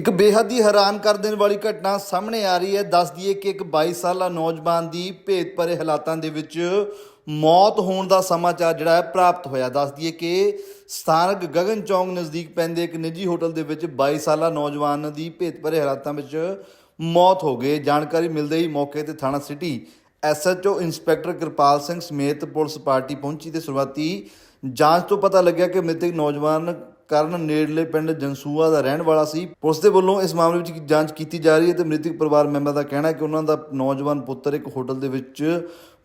ਇੱਕ ਬੇਹੱਦ ਹੀ ਹੈਰਾਨ ਕਰ ਦੇਣ ਵਾਲੀ ਘਟਨਾ ਸਾਹਮਣੇ ਆ ਰਹੀ ਹੈ। ਦੱਸ ਦਈਏ ਕਿ ਇੱਕ 22 ਸਾਲਾ ਨੌਜਵਾਨ ਦੀ ਭੇਤ ਭਰੇ ਹਾਲਾਤਾਂ ਦੇ ਵਿੱਚ ਮੌਤ ਹੋਣ ਦਾ ਸਮਾਚਾਰ ਜਿਹੜਾ ਹੈ ਪ੍ਰਾਪਤ ਹੋਇਆ। ਦੱਸ ਦਈਏ ਕਿ ਸਥਾਨਕ ਗਗਨ ਚੌਂਕ ਨਜ਼ਦੀਕ ਪੈਂਦੇ ਇੱਕ ਨਿੱਜੀ ਹੋਟਲ ਦੇ ਵਿੱਚ 22 ਸਾਲਾ ਨੌਜਵਾਨ ਦੀ ਭੇਤ ਭਰੇ ਹਾਲਾਤਾਂ ਵਿੱਚ ਮੌਤ ਹੋ ਗਈ। ਜਾਣਕਾਰੀ ਮਿਲਦੇ ਹੀ ਮੌਕੇ ਤੇ ਥਾਣਾ city SHO inspector Kirpal Singh ਸਮੇਤ ਪੁਲਿਸ ਪਾਰਟੀ ਪਹੁੰਚੀ ਤੇ ਸ਼ੁਰੂਆਤੀ ਜਾਂਚ ਤੋਂ ਪਤਾ ਲੱਗਿਆ ਕਿ ਮ੍ਰਿਤਕ ਨੌਜਵਾਨ ਕਰਨ ਨੇੜਲੇ ਪਿੰਡ ਜੰਸੂਆ ਦਾ ਰਹਿਣ ਵਾਲਾ ਸੀ। ਪੁਲਿਸ ਦੇ ਵੱਲੋਂ ਇਸ ਮਾਮਲੇ ਵਿੱਚ ਜਾਂਚ ਕੀਤੀ ਜਾ ਰਹੀ ਹੈ ਤੇ ਮ੍ਰਿਤਕ ਪਰਿਵਾਰ ਮੈਂਬਰ ਦਾ ਕਹਿਣਾ ਹੈ ਕਿ ਉਹਨਾਂ ਦਾ ਨੌਜਵਾਨ ਪੁੱਤਰ ਇੱਕ ਹੋਟਲ ਦੇ ਵਿੱਚ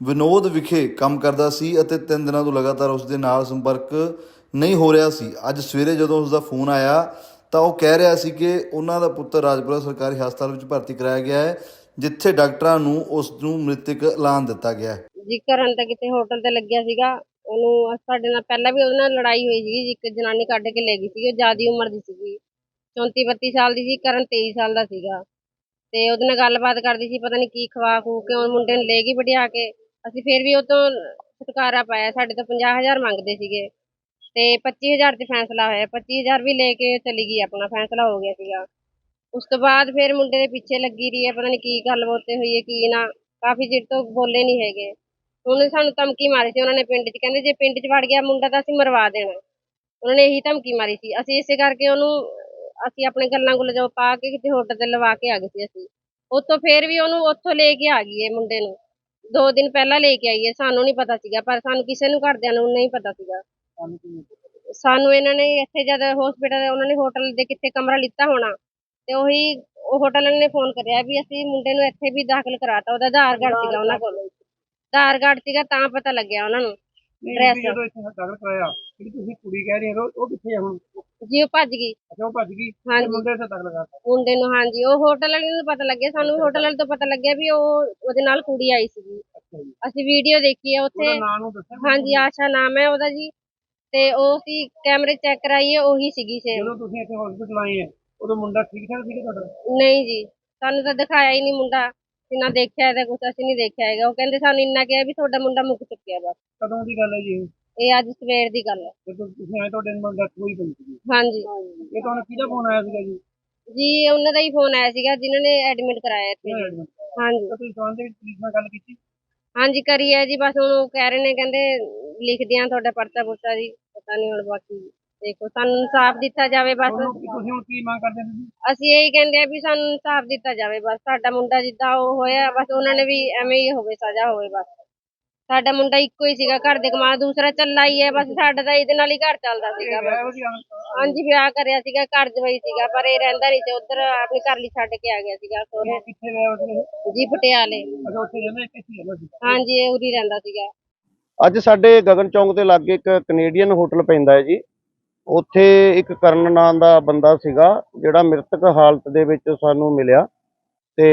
ਵਿਨੋਦ ਵਿਖੇ ਕੰਮ ਕਰਦਾ ਸੀ ਅਤੇ ਤਿੰਨ ਦਿਨਾਂ ਤੋਂ ਲਗਾਤਾਰ ਉਸ ਦੇ ਨਾਲ ਸੰਪਰਕ ਨਹੀਂ ਹੋ ਰਿਹਾ ਸੀ। ਅੱਜ ਸਵੇਰੇ ਜਦੋਂ ਉਸ ਦਾ ਫੋਨ ਆਇਆ, ਤਾਂ ਉਹ ਕਹਿ ਰਿਹਾ ਸੀ ਕਿ ਉਹਨਾਂ ਦਾ ਪੁੱਤਰ ਰਾਜਪੁਰਾ ਸਰਕਾਰੀ ਹਸਪਤਾਲ ਵਿੱਚ ਭਰਤੀ ਕਰਾਇਆ ਗਿਆ ਹੈ, ਜਿੱਥੇ ਡਾਕਟਰਾਂ ਨੂੰ ਉਸ ਨੂੰ ਮ੍ਰਿਤਕ ਐਲਾਨ ਦਿੱਤਾ ਗਿਆ ਹੈ। ਜੀ ਕਰਨ ਤਾਂ ਕਿਤੇ ਹੋਟਲ ਤੇ ਲੱਗਿਆ ਸੀਗਾ। ਉਹਨੂੰ ਸਾਡੇ ਨਾਲ ਪਹਿਲਾਂ ਵੀ ਉਹਦੇ ਨਾਲ ਲੜਾਈ ਹੋਈ ਸੀ ਇੱਕ ਜਨਾਨੀ ਕੱਢ ਕੇ ਲੈ ਗਈ ਸੀ ਉਹ ਜ਼ਿਆਦੀ ਉਮਰ ਦੀ ਸੀਗੀ। 34 32 ਸਾਲ ਦੀ ਸੀ, ਕਰਨ 23 ਸਾਲ ਦਾ ਸੀਗਾ। ਤੇ ਉਹਦੇ ਨਾਲ ਗੱਲਬਾਤ ਕਰਦੀ ਸੀ, ਪਤਾ ਨਹੀਂ ਕੀ ਖਵਾ ਖੂ ਕੇ ਉਹ ਮੁੰਡੇ ਨੂੰ ਲੈ ਗਈ ਵਡਿਆ ਕੇ। ਅਸੀਂ ਫਿਰ ਵੀ ਉਹ ਤੋਂ ਛੁਟਕਾਰਾ ਪਾਇਆ, ਸਾਡੇ ਤੋਂ 50000 ਮੰਗਦੇ ਸੀਗੇ। ਤੇ 25000 ਤੇ ਫੈਸਲਾ ਹੋਇਆ 25000 ਵੀ ਲੈ ਕੇ ਚਲੀ ਗਈ, ਆਪਣਾ ਫੈਸਲਾ ਹੋ ਗਿਆ ਸੀਗਾ। ਉਸ ਤੋਂ ਬਾਅਦ ਫਿਰ ਮੁੰਡੇ ਦੇ ਪਿੱਛੇ ਲੱਗੀ ਰਹੀ ਹੈ, ਪਤਾ ਨਹੀਂ ਕੀ ਗੱਲ ਬੋਤੇ ਹੋਈ ਹੈ, ਕੀ ਨਾ। ਕਾਫੀ ਚਿਰ ਤੋਂ ਬੋਲੇ ਨਹੀਂ ਹੈਗੇ। ਉਹਨੇ ਸਾਨੂੰ ਧਮਕੀ ਮਾਰੀ ਸੀ ਉਹਨਾਂ ਨੇ ਪਿੰਡ 'ਚ ਕਹਿੰਦੇ ਜੇ ਪਿੰਡ 'ਚ ਵੜ ਗਿਆ ਮੁੰਡਾ ਤਾਂ ਅਸੀਂ ਮਰਵਾ ਦੇਣਾ। ਉਹਨਾਂ ਨੇ ਇਹੀ ਧਮਕੀ ਮਾਰੀ ਸੀ। ਅਸੀਂ ਇਸੇ ਕਰਕੇ ਉਹਨੂੰ ਅਸੀਂ ਆਪਣੇ ਗੱਲਾਂ ਗੁੱਲ ਜੋ ਪਾ ਕੇ ਕਿਤੇ ਹੋਟਲ ਤੇ ਲਵਾ ਕੇ ਆ ਗਏ ਸੀ ਅਸੀਂ। ਉੱਥੋਂ ਫੇਰ ਵੀ ਉਹਨੂੰ ਉੱਥੋਂ ਲੈ ਕੇ ਆ ਗਈ ਮੁੰਡੇ ਨੂੰ। ਦੋ ਦਿਨ ਪਹਿਲਾਂ ਲੈ ਕੇ ਆਈ ਸਾਨੂੰ ਨਹੀਂ ਪਤਾ ਸੀਗਾ ਪਰ ਸਾਨੂੰ ਕਿਸੇ ਨੂੰ ਘਰਦਿਆਂ ਨੂੰ ਨਹੀਂ ਪਤਾ ਸੀਗਾ। ਸਾਨੂੰ ਇਹਨਾਂ ਨੇ ਇੱਥੇ ਜਦ ਹਸਪੀਟਲ ਉਹਨਾਂ ਨੇ ਹੋਟਲ ਦੇ ਕਿੱਥੇ ਕਮਰਾ ਲਿੱਤਾ ਹੋਣਾ ਤੇ ਉਹੀ ਉਹ ਹੋਟਲ ਵਾਲੇ ਨੇ ਫੋਨ ਕਰਿਆ ਵੀ ਅਸੀਂ ਮੁੰਡੇ ਨੂੰ ਇੱਥੇ ਵੀ ਦਾਖਲ ਕਰਾਤਾ ਉਹਦਾ ਆਧਾਰ ਕਾਰਡ ਸੀਗਾ ਉਹਨਾਂ ਕੋਲ। ਆਧਾਰ ਕਾਰਡ ਸੀਗਾ ਤਾਂ ਪਤਾ ਲੱਗਿਆ ਉਹਨਾਂ ਨੂੰ ਜਦੋਂ ਇੱਥੇ ਦਾਖਲ ਕਰਾਇਆ ਜਿਹੜੀ ਤੁਸੀਂ ਕੁੜੀ ਕਹਿ ਰਹੇ ਹੋ ਉਹ ਕਿੱਥੇ ਆ ਹੁਣ? ਜੀ ਉਹ ਭੱਜ ਗਈ। ਅੱਛਾ ਉਹ ਭੱਜ ਗਈ? ਤੇ ਹਾਂਜੀ। ਮੁੰਡੇ ਤੇ ਦਾਖਲ ਕਰਤਾ? ਮੁੰਡੇ ਨੂੰ ਹਾਂਜੀ। ਉਹ ਹੋਟਲ ਵਾਲੇ ਨੂੰ ਪਤਾ ਲੱਗਿਆ ਸਾਨੂੰ ਹੋਟਲ ਵਾਲੇ ਤੋਂ ਪਤਾ ਲੱਗਿਆ ਵੀ ਉਹ ਉਹਦੇ ਨਾਲ ਕੁੜੀ ਆਈ ਸੀਗੀ। ਅੱਛਾ ਜੀ। ਅਸੀਂ ਵੀਡੀਓ ਦੇਖੀ ਹੈ ਉਹਦਾ ਉੱਥੇ ਨਾਂ ਨੂੰ ਦੱਸਿਆ? ਹਾਂਜੀ ਆਸ਼ਾ ਨਾਮ ਹੈ ਉਹਦਾ ਜੀ। ਤੇ ਉਹ ਸੀ ਕੈਮਰੇ ਚੈੱਕ ਕਰਾਈਏ ਉਹੀ ਸੀਗੀ ਸੇਮ ਜਦੋਂ ਤੁਸੀਂ ਇੱਥੇ ਹਸਪੀਟਲ ਆਏ ਆ ਉਦੋਂ ਮੁੰਡਾ ਠੀਕ ਠਾਕ ਸੀਗਾ ਤੁਹਾਡਾ? ਨਹੀਂ ਜੀ ਸਾਨੂੰ ਤਾਂ ਦਿਖਾਇਆ ਹੀ ਨਹੀਂ ਮੁੰਡਾ। ਜਿੰਨਾ ਦੇਖਿਆ ਤਾਂ ਕੁਛ ਅਸੀਂ ਨਹੀਂ ਦੇਖਿਆ ਹੈਗਾ। ਉਹ ਕਹਿੰਦੇ ਸਾਨੂੰ ਇੰਨਾ ਕਿਹਾ ਵੀ ਤੁਹਾਡਾ ਮੁੰਡਾ ਮੁੱਕ ਚੁੱਕਿਆ ਬਸ। ਕਦੋਂ ਦੀ ਗੱਲ ਹੈ ਜੀ ਇਹ? ਇਹ ਅੱਜ ਸਵੇਰ ਦੀ ਗੱਲ ਹੈ। ਜਦੋਂ ਤੁਸੀਂ ਆਏ ਤੁਹਾਡੇ ਨਾਲ ਡੈਥ ਹੋਈ ਪਈ ਸੀ ਹਾਂਜੀ। ਇਹ ਤੁਹਾਨੂੰ ਕਿਹਦਾ ਫੋਨ ਆਇਆ ਸੀਗਾ ਜੀ? ਜੀ ਉਹਨਾਂ ਦਾ ਹੀ ਫੋਨ ਆਇਆ ਸੀਗਾ ਜਿਨ੍ਹਾਂ ਨੇ ਐਡਮਿਟ ਕਰਾਇਆ ਇੱਥੇ? ਹਾਂਜੀ। ਤੁਸੀਂ ਸਬੰਧ ਦੇ ਵਿੱਚ ਪੁਲਿਸ ਨਾਲ ਗੱਲ ਕੀਤੀ? ਹਾਂਜੀ ਕਰੀ ਹੈ ਜੀ ਬਸ ਹੁਣ ਉਹ ਕਹਿ ਰਹੇ ਨੇ ਕਹਿੰਦੇ ਲਿਖਦੇ ਆ ਤੁਹਾਡਾ ਪਰਚਾ ਪੁਰਚਾ ਜੀ ਪਤਾ ਨਹੀਂ ਹੁਣ ਬਾਕੀ ਦੇਖੋ ਸਾਨੂੰ ਇਨਸਾਫ ਦਿੱਤਾ ਜਾਵੇ ਬਸ। ਤੁਸੀਂ ਹੁਣ ਕੀ ਮੰਗ ਕਰਦੇ ਤੁਸੀਂ? ਅਸੀਂ ਇਹੀ ਕਹਿੰਦੇ ਆ ਵੀ ਸਾਨੂੰ ਇਨਸਾਫ ਦਿੱਤਾ ਜਾਵੇ ਬਸ। ਸਾਡਾ ਮੁੰਡਾ ਜਿੱਦਾਂ ਉਹ ਹੋਇਆ ਬਸ ਉਹਨਾਂ ਨੇ ਵੀ ਐਵੇਂ ਹੀ ਹੋਵੇ ਸਜ਼ਾ ਹੋਵੇ ਬਸ। ਸਾਡਾ ਮੁੰਡਾ ਇੱਕੋ ਹੀ ਸੀਗਾ ਘਰ ਦੇ ਕਮਾ ਦੂਸਰਾ ਚੱਲਾ ਹੀ ਹੈ ਬਸ ਸਾਡਾ ਤਾਂ ਇਹਦੇ ਨਾਲ ਹੀ ਘਰ ਚੱਲਦਾ ਸੀਗਾ ਬਸ। ਹਾਂਜੀ ਵਿਆਹ ਕਰਿਆ ਸੀਗਾ ਘਰ ਜਵਾਈ ਸੀਗਾ ਪਰ ਇਹ ਰਹਿੰਦਾ ਨਹੀਂ ਸੀ ਉਧਰ ਆਪਣੀ ਘਰ ਲਈ ਛੱਡ ਕੇ ਆ ਗਿਆ ਸੀਗਾ ਸੋਹਰੇ। ਕਿੱਥੇ ਜੀ ਪਟਿਆਲੇ। ਅੱਛਾ ਉੱਥੇ ਰਹਿੰਦਾ ਕਿੱਥੇ ਰਹਿੰਦਾ ਸੀ? ਹਾਂਜੀ ਇਹ ਉਰੀ ਰਹਿੰਦਾ ਸੀਗਾ। ਅੱਜ ਸਾਡੇ ਗਗਨ ਚੌਂਕ ਦੇ ਲਾਗੇ ਇੱਕ ਕੈਨੇਡੀਅਨ ਹੋਟਲ ਪੈਂਦਾ ਹੈ ਜੀ। ਉੱਥੇ ਇੱਕ ਕਰਨ ਨਾਂ ਦਾ ਬੰਦਾ ਸੀਗਾ, ਜਿਹੜਾ ਮ੍ਰਿਤਕ ਹਾਲਤ ਦੇ ਵਿੱਚ ਸਾਨੂੰ ਮਿਲਿਆ ਤੇ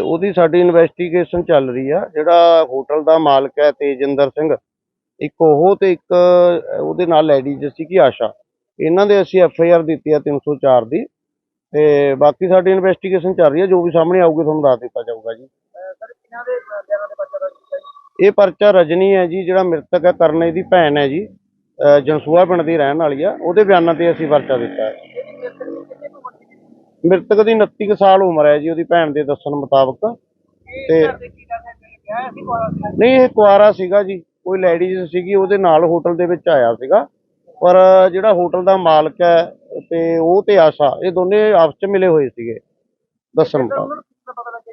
ਉਹਦੀ ਸਾਡੀ ਇਨਵੈਸਟੀਗੇਸ਼ਨ ਚੱਲ ਰਹੀ ਆ। ਜਿਹੜਾ ਹੋਟਲ ਦਾ ਮਾਲਕ ਹੈ ਤੇਜਿੰਦਰ ਸਿੰਘ, ਇੱਕ ਉਹ ਤੇ ਇੱਕ ਉਹਦੇ ਨਾਲ ਲੈਡੀਜ਼ ਸੀਗੀ ਆਸ਼ਾ। ਇਹਨਾਂ ਦੇ ਅਸੀਂ ਐਫ ਆਈ ਆਰ ਦਿੱਤੀ ਆ 304 ਦੀ ਤੇ ਬਾਕੀ ਸਾਡੀ ਇਨਵੈਸਟੀਗੇਸ਼ਨ ਚੱਲ ਰਹੀ ਹੈ ਜੋ ਵੀ ਸਾਹਮਣੇ ਆਊਗੀ ਤੁਹਾਨੂੰ ਦੱਸ ਦਿੱਤਾ ਜਾਊਗਾ ਜੀ। ਸਰ ਕਿਹਨਾਂ ਦੇ ਇਹ ਪਰਚਾ ਰਜਨੀ ਹੈ ਜੀ, ਜਿਹੜਾ ਮ੍ਰਿਤਕ ਹੈ, ਕਰਨੇ ਦੀ ਭੈਣ ਹੈ ਜੀ। ਅਹ ਪਿੰਡ ਦੀ ਰਹਿਣ ਵਾਲੀ ਆ, ਉਹਦੇ ਬਿਆਨਾਂ ਤੇ ਅਸੀਂ ਪਰਚਾ ਦਿੱਤਾ ਹੈ। ਮ੍ਰਿਤਕ ਦੀ 29 ਸਾਲ ਉਮਰ ਹੈ ਜੀ, ਉਹਦੀ ਭੈਣ ਦੇ ਦੱਸਣ ਮੁਤਾਬਕ। ਤੇ ਨਹੀਂ, ਇਹ ਕੁਆਰਾ ਸੀਗਾ ਜੀ, ਕੋਈ ਲੇਡੀਜ਼ ਸੀਗੀ, ਉਹਦੇ ਨਾਲ ਹੋਟਲ ਦੇ ਵਿੱਚ ਆਇਆ ਸੀਗਾ। ਪਰ ਜਿਹੜਾ ਹੋਟਲ ਦਾ ਮਾਲਕ ਹੈ ਤੇ ਉਹ ਤੇ ਆਸ਼ਾ, ਇਹ ਦੋਨੇ ਆਪਸ ਚ ਮਿਲੇ ਹੋਏ ਸੀਗੇ, ਦੱਸਣ ਮੁਤਾਬਕ।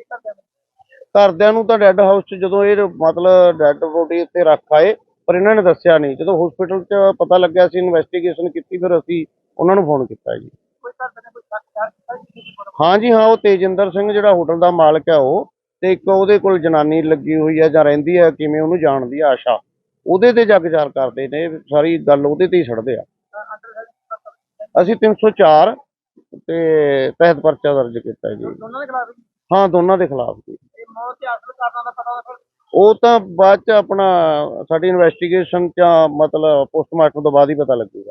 ਘਰਦਿਆਂ ਨੂੰ ਘਰਦਿਆਂ ਨੂੰ ਤਾਂ ਡੈੱਡ ਹਾਊਸ 'ਚ ਜਦੋਂ ਇਹ ਮਤਲਬ ਡੈੱਡ ਬੋਡੀ ਉੱਤੇ ਰੱਖ ਆਏ ਪਰ ਇਹਨਾਂ ਨੇ ਦੱਸਿਆ ਨਹੀਂ। ਜਦੋਂ ਹਸਪੀਟਲ 'ਚ ਪਤਾ ਲੱਗਿਆ ਸੀ ਇਨਵੈਸਟੀਗੇਸ਼ਨ ਕੀਤੀ ਫਿਰ ਅਸੀਂ ਉਹਨਾਂ ਨੂੰ ਫੋਨ ਕੀਤਾ ਜੀ। ਹਾਂ ਜੀ ਹਾਂ ਉਹ ਤੇਜਿੰਦਰ ਸਿੰਘ ਜਿਹੜਾ ਹੋਟਲ ਦਾ ਮਾਲਕ ਹੈ ਉਹ ਤੇ ਇੱਕ ਉਹਦੇ ਕੋਲ ਜਨਾਨੀ ਲੱਗੀ ਹੋਈ ਹੈ ਜਾਂ ਰਹਿੰਦੀ ਹੈ ਕਿਵੇਂ ਉਹਨੂੰ ਜਾਣਦੀ ਆ ਆਸ਼ਾ। ਉਹਦੇ ਤੇ ਜੱਗ ਵਿਚਾਰ ਕਰਦੇ ਨੇ ਸਾਰੀ ਗੱਲ ਉਹਦੇ ਤੇ ਹੀ ਛੱਡਦੇ ਆ। ਅਸੀਂ 304 ਤੇ ਤਹਿਤ ਪਰਚਾ ਦਰਜ ਕੀਤਾ ਜੀ। ਹਾਂ ਦੋਨਾਂ ਦੇ ਖਿਲਾਫ ਜੀ। ਮੌਤ ਦੇ ਅਸਲ ਕਾਰਨਾਂ ਦਾ ਪਤਾ ਉਹ ਤਾਂ ਬਾਅਦ ਚ ਆਪਣਾ, ਸਾਡੀ ਇਨਵੈਸਟੀਗੇਸ਼ਨ ਜਾਂ ਮਤਲਬ ਪੋਸਟਮਾਰਟਮ ਤੋਂ ਬਾਅਦ ਹੀ ਪਤਾ ਲੱਗੂਗਾ